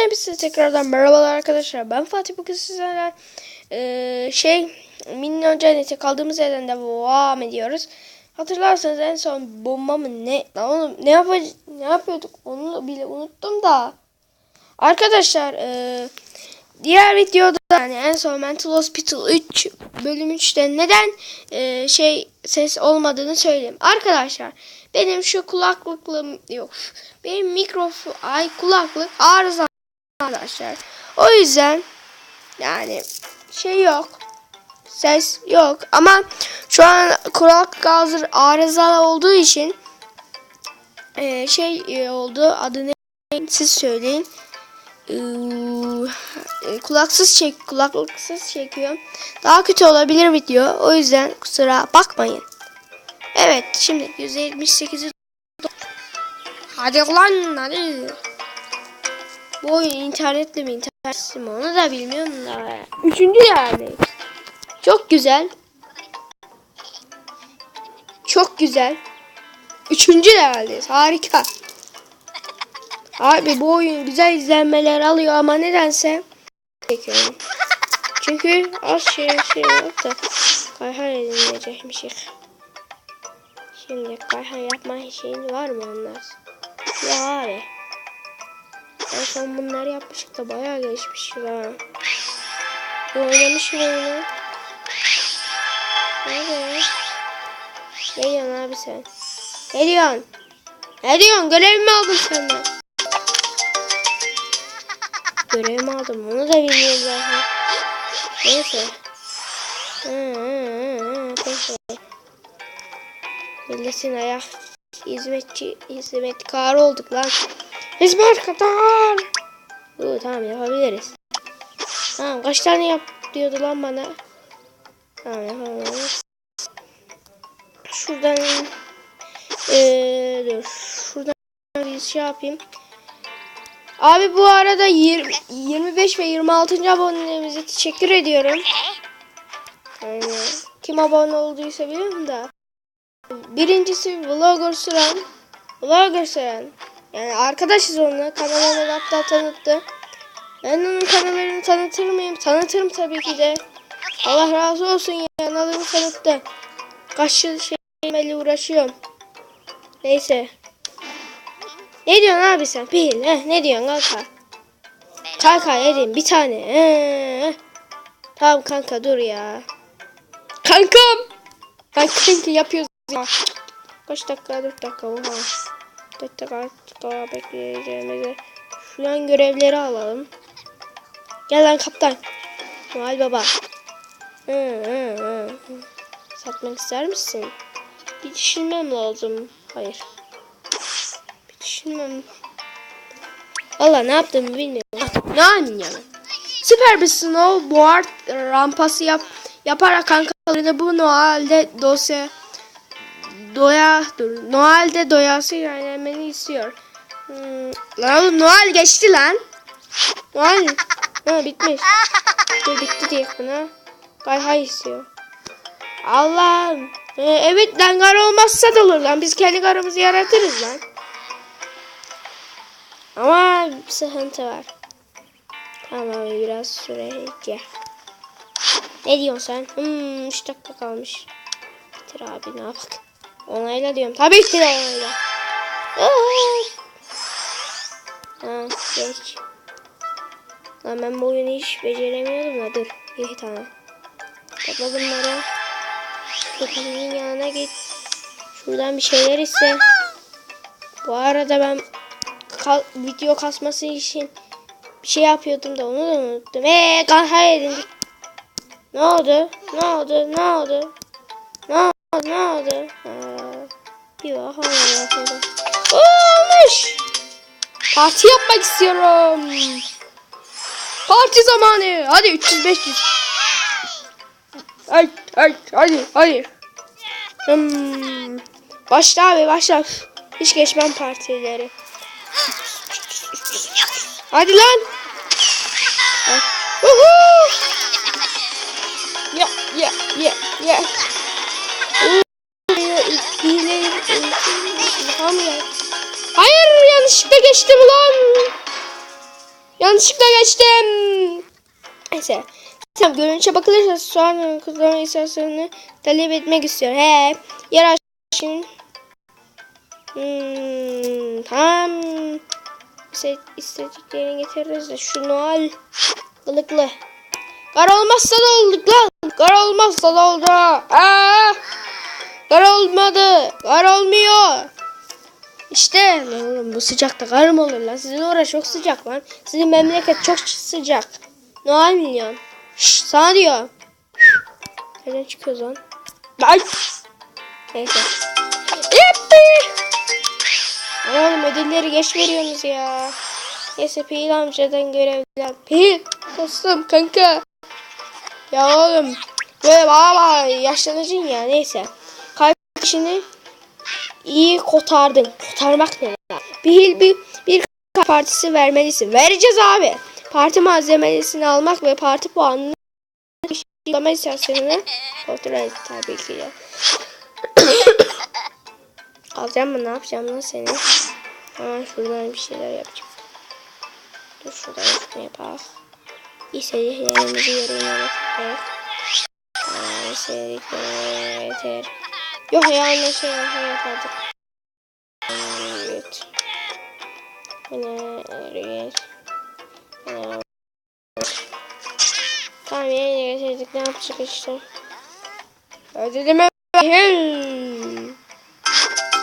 Hepinize tekrardan merhabalar arkadaşlar. Ben Fatih bugün sizlerle eee, şey Minyon Cennet'e kaldığımız yerden devam ediyoruz. Hatırlarsanız en son bomba mı ne? Oğlum ne yapacak ne yapıyorduk onu bile unuttum da. Arkadaşlar eee, diğer videoda yani en son Mental Hospital 3 bölüm 3'te neden eee, şey ses olmadığını söyleyeyim. Arkadaşlar benim şu kulaklıklığım yok. Benim mikrofon ay kulaklık arıza arkadaşlar. O yüzden yani şey yok. Ses yok ama şu an kulaklık hazır arızalı olduğu için eee, şey e, oldu adı ne siz söyleyin. Eee, kulaksız çek kulaklıksız çekiyor. Daha kötü olabilir video. O yüzden kusura bakmayın. Evet şimdi 178'i Hadi lan hadi. Bu oyun internetli mi internetsiz mi onu da bilmiyorum da. Üçüncü yani. Çok güzel. Çok güzel. Üçüncü leveldeyiz. Harika. Abi bu oyun güzel izlenmeler alıyor ama nedense. Çünkü az şey şey yok da kayhan edinecekmişik. Şimdi kayhan yapma şeyin var mı onlar? Ya abi. En son bunları yapmıştık da bayağı geçmiş ha. Bu oynamış mı oyunu? Nerede? Ne diyorsun abi sen? Ne diyorsun? Ne diyorsun? Görev mi aldın senden? Görev mi aldım? Onu da bilmiyorum zaten. Neyse. Hı, hı. Milletin ayak hizmetçi hizmetkar olduk lan. Hizmetkar. Oo, tamam yapabiliriz. Tamam kaç tane yap diyordu lan bana. Tamam yapalım. Şuradan ee, dur. Şuradan bir şey yapayım. Abi bu arada 20, 25 ve 26. abonelerimize teşekkür ediyorum. Yani kim abone olduysa biliyorum da. Birincisi Vlogger Süren. Vlogger Süren. Yani arkadaşız onunla. Kanalını hatta tanıttı. Ben onun kanallarını tanıtır mıyım? Tanıtırım tabii ki de. Allah razı olsun ya. Kanalını tanıttı. Kaç yıl şeyle uğraşıyorum. Neyse. Ne diyorsun abi sen? Pil. Heh, ne diyorsun kanka? Kanka yedim bir tane. Ee, tamam kanka dur ya. Kankam. Ben kanka yapıyoruz ya. Kaç dakika? 4 dakika. Oha. 4 dakika daha bekleyeceğimize. Şu an görevleri alalım. Gel lan kaptan. Noel baba. Hı, hı, hı. Satmak ister misin? Bir düşünmem lazım. Hayır. Bir düşünmem. Valla ne yaptığımı bilmiyorum. Ne yapayım? Süper bir snowboard rampası yap yaparak kankalarını bu Noel'de dosya doya dur Noel'de doyası öğrenmeni istiyor. Hmm, lan oğlum Noel geçti lan. Noel ha bitmiş. Dur bitti diye buna. Gay hay istiyor. Allah'ım. Ee, evet lan gar olmazsa da olur lan. Biz kendi garımızı yaratırız lan. Ama bir sıkıntı var. Tamam biraz sürece. Ne diyorsun sen? Hmm 3 dakika kalmış. Bitir abi ne yapak. Onayla diyorum. Tabii ki de onayla. Aa! Ha geç. Lan ben bu oyunu hiç beceremiyordum da dur. İyi tamam. Topla bunları. Kapının yanına git. Şuradan bir şeyler iste. Bu arada ben kal video kasması için bir şey yapıyordum da onu da unuttum. Eee kanka edindik. Ne oldu? Ne oldu? Ne oldu? Ne oldu? Ne oldu? Ha, yok hala Olmuş. Parti yapmak istiyorum. Parti zamanı. Hadi 300 500. Ay ay hadi hadi. Hmm. Başla abi başla. Hiç geçmem partileri. Hadi lan. Uhu. Ya ya ya ya. Hayır yanlışlıkla. Yanlışlıkla geçtim. Neyse. Tamam görünüşe bakılırsa sonra kullanma istasyonunu talep etmek istiyor. He. Yer aşın. Hmm, tamam. İste- istediklerini getiririz de şu Noel ılıklı. Kar olmazsa da olduk lan. Kar olmazsa da oldu. Aa! Kar olmadı. Kar olmuyor. İşte lan oğlum bu sıcakta kar mı olur lan? Sizin orası çok sıcak lan. Sizin memleket çok sıcak. Noel milyon. Şşş sana diyor. Nereden çıkıyoruz lan? Ay. Neyse. Yippi. Oğlum ödülleri geç veriyorsunuz ya. Neyse Pil amcadan görevler. Pil dostum kanka. Ya oğlum böyle baba yaşlanacaksın ya neyse. Kalp işini iyi kotardın. Kotarmak ne lan? Bir, bir, bir partisi vermelisin. Vereceğiz abi. Parti malzemesini almak ve parti puanını işleme istasyonuna kontrol et tabii ki de. Alacağım mı? Ne yapacağım lan seni? Hemen şuradan bir şeyler yapacağım. Dur şuradan şunu yapalım. İstediklerimizi yerine bakacağız. Aa, istediklerimizi yeter. Yok ya ne şey yapardık. Evet. Yine. Yine- Tamam yerine getirdik ne yapacak işte. Ödülümü hil.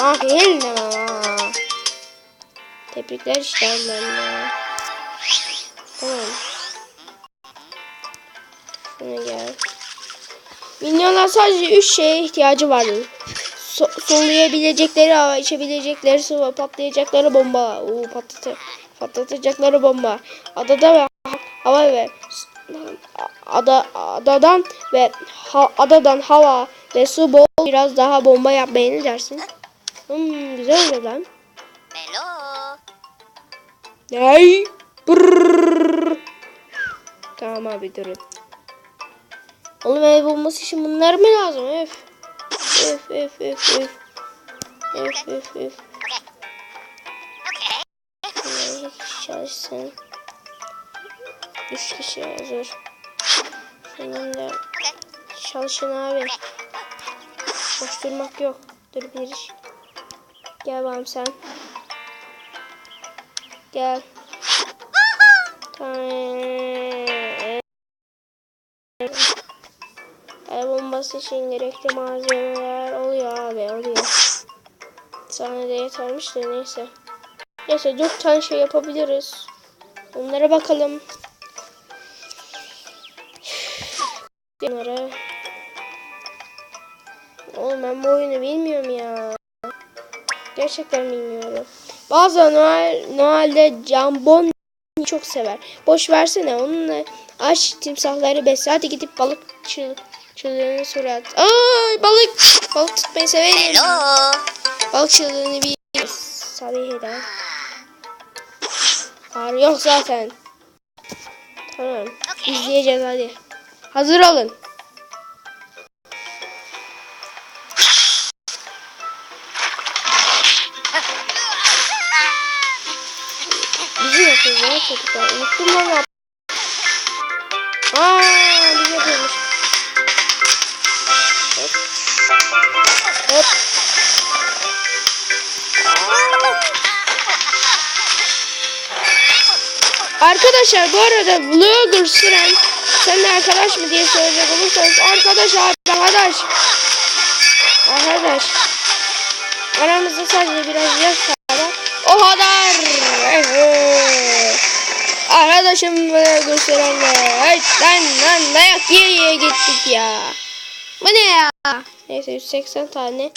Ah hil ne bana. Tebrikler işte annemle. Tamam. Şuna gel. Milyonlar sadece 3 şeye ihtiyacı vardı. So soluyabilecekleri hava, içebilecekleri su ve patlayacakları bomba. Oo, patlatı patlatacakları bomba. Adada ve ha- hava ve ada adadan ve ha- adadan hava ve su bol biraz daha bomba yapmaya ne dersin? Hmm, güzel oldu lan. Melo. Ney? Tamam abi durun. Oğlum ev bulması için bunlar mı lazım? Öf. Öf öf öf öf. Öf öf öf. Çalışsın. Üç kişi hazır. Senin de çalışın abi. Boş durmak yok. Dur bir iş. Gel bakalım sen. Gel. Tamam. El bombası için gerekli malzemeler oluyor abi oluyor. Sana da yetermiş de neyse. Neyse dört tane şey yapabiliriz. Onlara bakalım. Bunlara. Oğlum ben bu oyunu bilmiyorum ya. Gerçekten bilmiyorum. Bazen Noel, Noel'de jambon çok sever. Boş versene onunla aç timsahları besle. Hadi gidip balık çıl, çığlığını surat. Ay balık. Balık tutmayı severim. Melo. Balık çığlığını bir Tabii eder. Kar yok zaten. Tamam. İzleyeceğiz hadi. Hazır olun. Bizi yapıyoruz ya çocuklar. Unuttum lan Arkadaşlar bu arada vlogger Siren seninle arkadaş mı diye soracak olursanız arkadaş arkadaş. Arkadaş. Aramızda sadece biraz yaş var. O kadar. Arkadaşım vlogger Siren'le. Ay lan lan dayak yiye yiye gittik ya. Bu ne ya? Neyse 180 tane.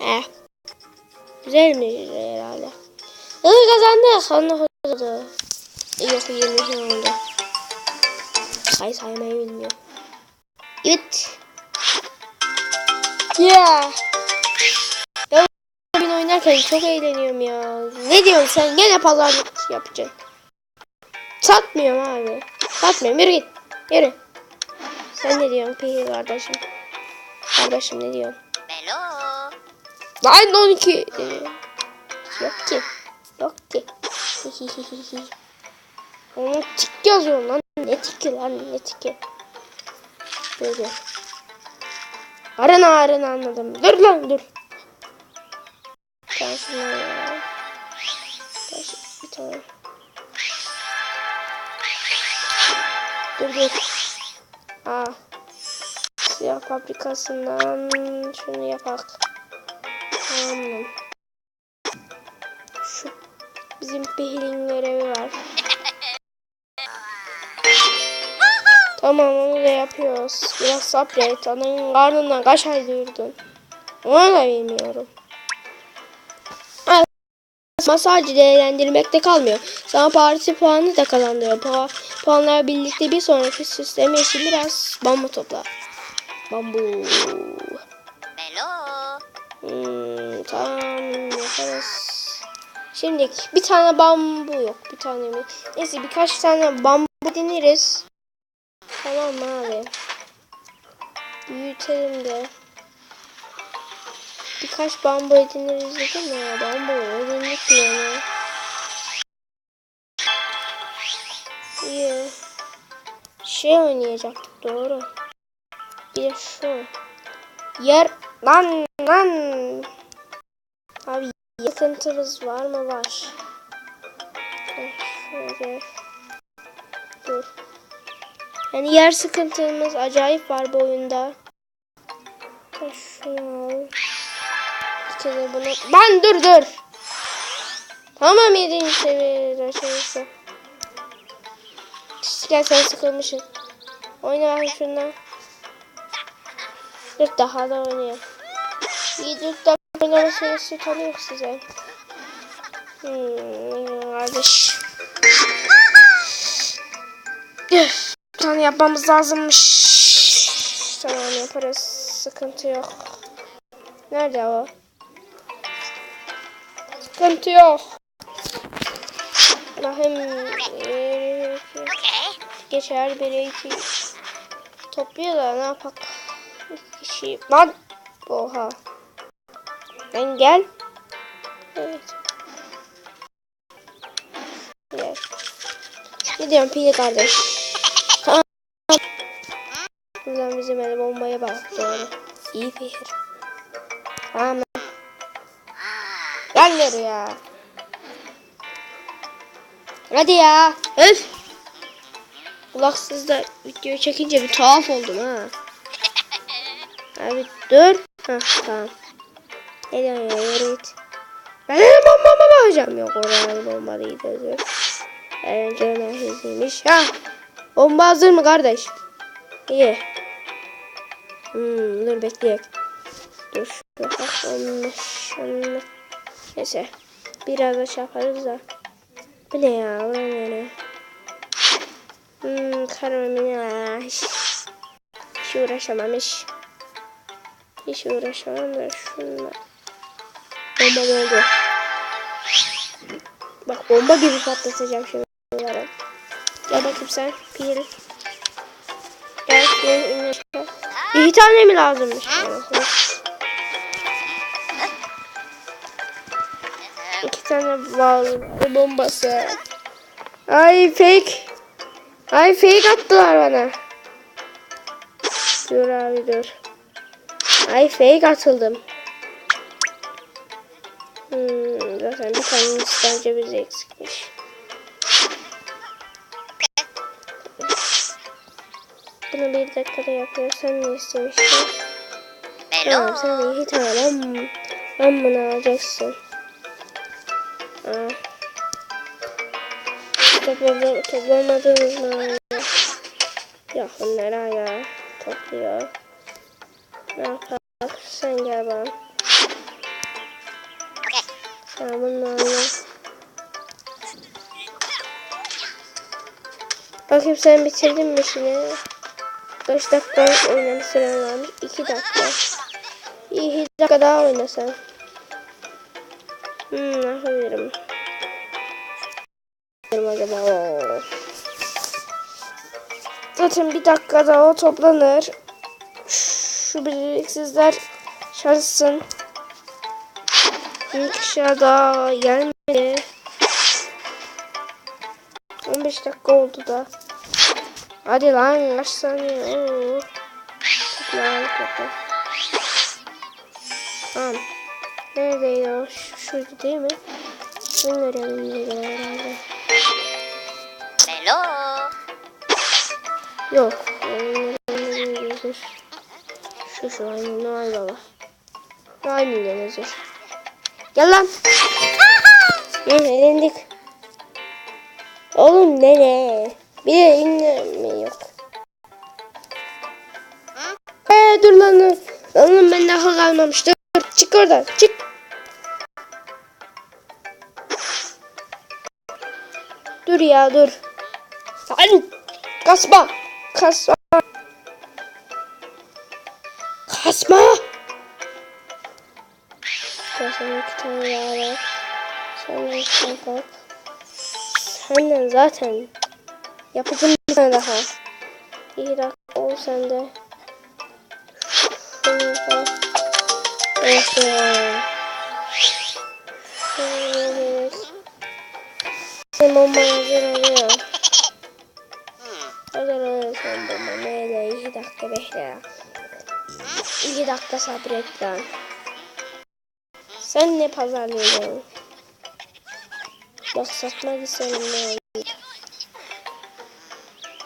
Eh. Güzel mi herhalde? Hızlı kazandık. Sonra kazandı. Yok 20 şey oldu. Say saymayı bilmiyor. Evet. Yeah. Ben oyun oynarken çok eğleniyorum ya. Ne diyorsun sen? Gene pazarlık yapacaksın. Satmıyorum abi. Satmıyorum. Yürü git. Yürü. Sen ne diyorsun peki kardeşim? Kardeşim ne diyorsun? Melo. Lan 12. Yok ki. Yok ki. Onun tik yazıyor lan. Ne tiki lan ne tiki. Böyle. Arena arena anladım. Dur lan dur. Ben şunu ya. Bir tane. Dur dur. Aa. Siyah fabrikasından şunu yapak. Tamam. Bizim Behir'in görevi var. Tamam onu da yapıyoruz. Biraz sabret. Ananın karnından kaç ay durdun? Onu da bilmiyorum. Ama sadece değerlendirmekte kalmıyor. Sana parti puanı da kazandırıyor. Pu puanlar birlikte bir sonraki sistemi için biraz bambu topla. Bambu. Hello. Hmm, tamam yaparız. Şimdi bir tane bambu yok. Bir tane mi? Neyse birkaç tane bambu deniriz. Tamam abi. Büyütelim de. Birkaç bambu ediniriz dedim ya. Bambu edindik yani? İyi. Şey oynayacaktık doğru. Bir şu. Yer lan lan. Abi yakıntımız var mı var. Şöyle. Dur. Yani yer sıkıntımız acayip var bu oyunda. Şunu al. Bir bunu. Lan dur dur. Tamam 7. seviyede açılırsa. Gel sen sıkılmışsın. Oyna bakayım şundan. Dur daha da oynayayım. İyi dur oynama süresi tanıyor size. Hmm, kardeş. Bir tane yapmamız lazımmış. Tamam yaparız. Sıkıntı yok. Nerede o? Sıkıntı yok. Okay. geçer bir iki topluyor da ne yapak? Bir kişi lan oha lan gel. Evet gel gidiyorum pili kardeş. Tamam. Buradan bizim el bombaya bak. Doğru. İyi fikir tamam. Gel nereye hadi ya. Öf. Kulaksız da video çekince bir tuhaf oldum ha. Abi dur. Ha tamam. Ne diyorsun ya yürü git. Ben de bomba bomba hocam. Yok oraya bomba değil dur. Eğlence merkeziymiş. Ha. Bomba hazır mı kardeş? İyi. Hmm, dur bekleyek. Dur. 15 15. Neyse. Biraz da şey yaparız da. Bu ne ya? Bu ne ne? Hmm, karmamına hiç, hiç uğraşamam hiç. Hiç uğraşamam da şunla. Bomba oldu. Bak bomba gibi patlatacağım şimdi. Gel bakayım sen. Pil. Gel. Gel. gel. İki tane mi lazımmış? İki tane bal bombası. Ay fake. Ay fake attılar bana. Dur abi dur. Ay fake atıldım. Hmm, zaten bir tane bence bize eksikmiş. Bunu bir dakikada yapıyor. Sen ne istemiştin? Tamam sen iki tane bunu alacaksın. Aa. Toplama, toplamadınız mı? Ya bunlar hala topluyor. Ne yapalım? Sen gel bana. Bakayım sen bitirdin mi şimdi? Kaç dakika oynama süren varmış? 2 dakika. İyi 2 dakika daha oynasan. Hmm, ne yapabilirim? acaba? Zaten bir dakikada o toplanır. Şu beceriksizler çalışsın. Bir kişi daha gelmedi. 15 dakika oldu da. Hadi lan kaç saniye. Oo. Lan kötü. Tamam. Neredeydi o? Ş- Şuydu değil mi? Bunu görelim herhalde. Melo. Yok. Ee, Şu şu aynı Noel Baba. Aynı yazıyor. Gel lan. Hı, elendik. Oğlum nere? Bir de inme yok. Ee, dur lan. Oğlum ben daha kalmamış. Dur. Çık oradan. Çık. Dur ya dur. Lan. Kasma. Kasma. Kasma. Sen iki tane daha var. Sonra iki bak. Senden zaten yapacağım bir tane daha. İyi dakika ol sende. Şunu. Evet. Senin bomban hazır oluyor. Hazır oluyor senin bomban. Neyle? İki dakika bekle. İki dakika sabret lan. Sen ne pazarlıyorsun? Bak satmak isterim ne olur.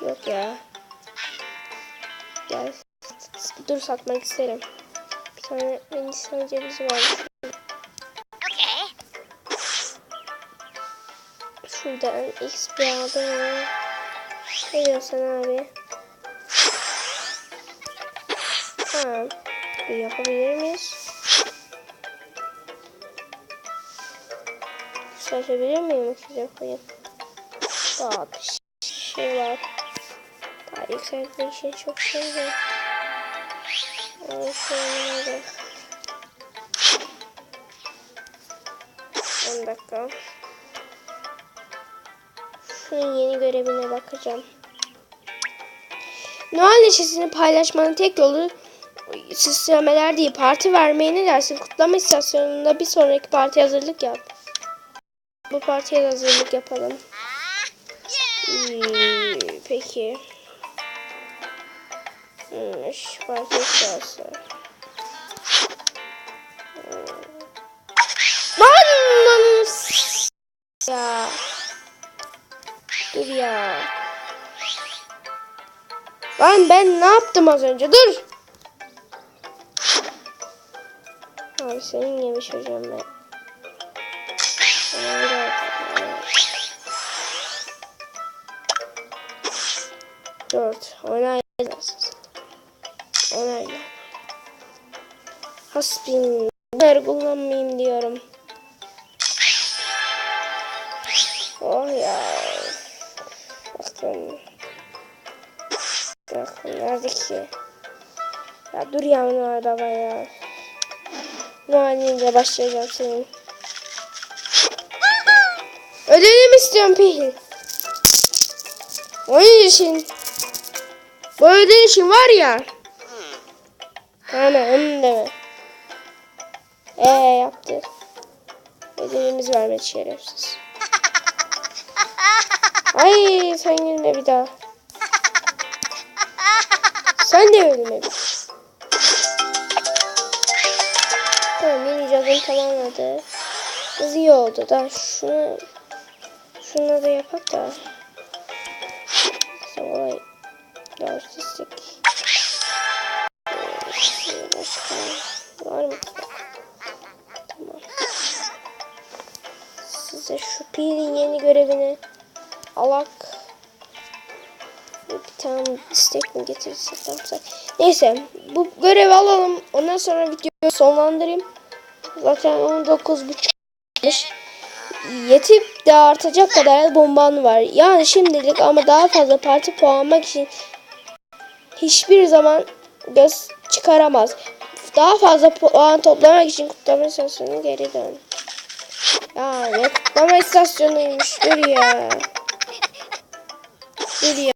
Yok ya. Gel. Dur satmak isterim. Bir tane Hindistan cevizi var. Okay. Şuradan XP aldım. Ne diyorsun abi? Tamam. Yapabilir miyiz? Yükseltebilir miyim size koyup? Daha bir şey var. Daha yükseltmek için çok şey var. Evet, şöyle. 10 dakika. Şunun yeni görevine bakacağım. Noel neşesini paylaşmanın tek yolu süslemeler değil parti vermeye ne dersin? Kutlama istasyonunda bir sonraki partiye hazırlık yap. Bu partiye hazırlık yapalım. Hmm, peki. Hmm, şu parti istasyonu. Lan lan s- ya. Dur ya. Lan ben ne yaptım az önce? Dur. Abi senin gibi çocuğum ben. Daha- Dört. Onaylasın. Onayla. Hasbin. Bunları kullanmayayım diyorum. Oh ya. Bakın. Bakın nerede ki? Ya dur ya Noel Baba ya. Noel'ince başlayacağım senin. Peki. Onun için. Ödül için var ya. Tamam onu deme. Eee yaptı. Ödülümüz vermedi şerefsiz. Ay sen gülme bir daha. Sen de ölme bir. Tamam mini cadın tamamladı. Kız iyi oldu da şunu şunu da yapak da. Kısa olay. Başka var mı? Tamam. Size şu pilin yeni görevini alak. Bir tane istek mi getirsek ne yapsak? Neyse bu görevi alalım. Ondan sonra videoyu sonlandırayım. Zaten 19.5 Yetip de artacak kadar bomban var. Yani şimdilik ama daha fazla parti puanlamak için hiçbir zaman göz çıkaramaz. Daha fazla puan toplamak için kutlama istasyonuna geri dön. Ya ne kutlama istasyonuymuş. Dur ya. Dur ya.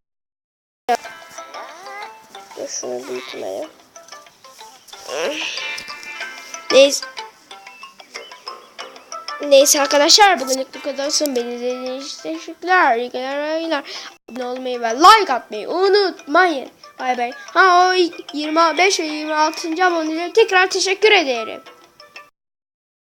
Dur şunu büyütmeye. Neyse. Neyse arkadaşlar bugünlük bu kadar olsun. Beni izlediğiniz için teşekkürler. İyi günler. Abone olmayı ve like atmayı unutmayın. Bay bay. Ha o 25 ve 26. aboneleri tekrar teşekkür ederim.